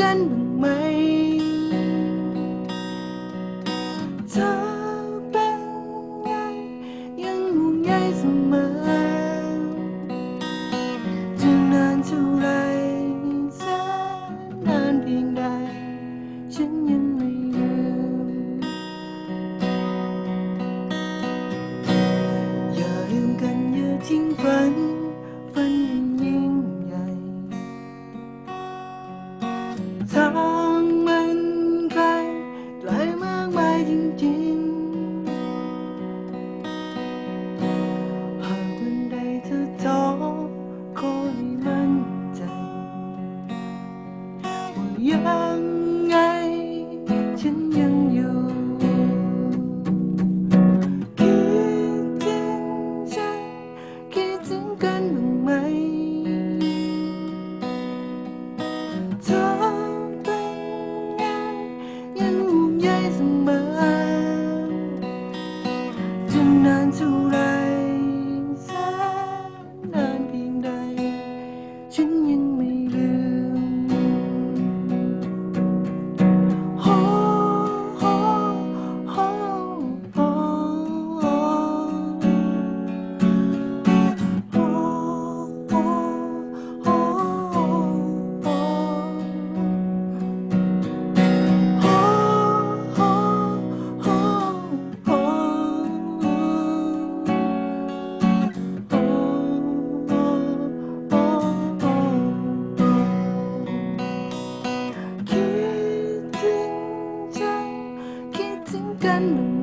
กันบ้างไหม เธอเป็นไง ยังห่วงใยเสมอจะนานเท่าไรแสนานเพียงใด ฉันยัง กั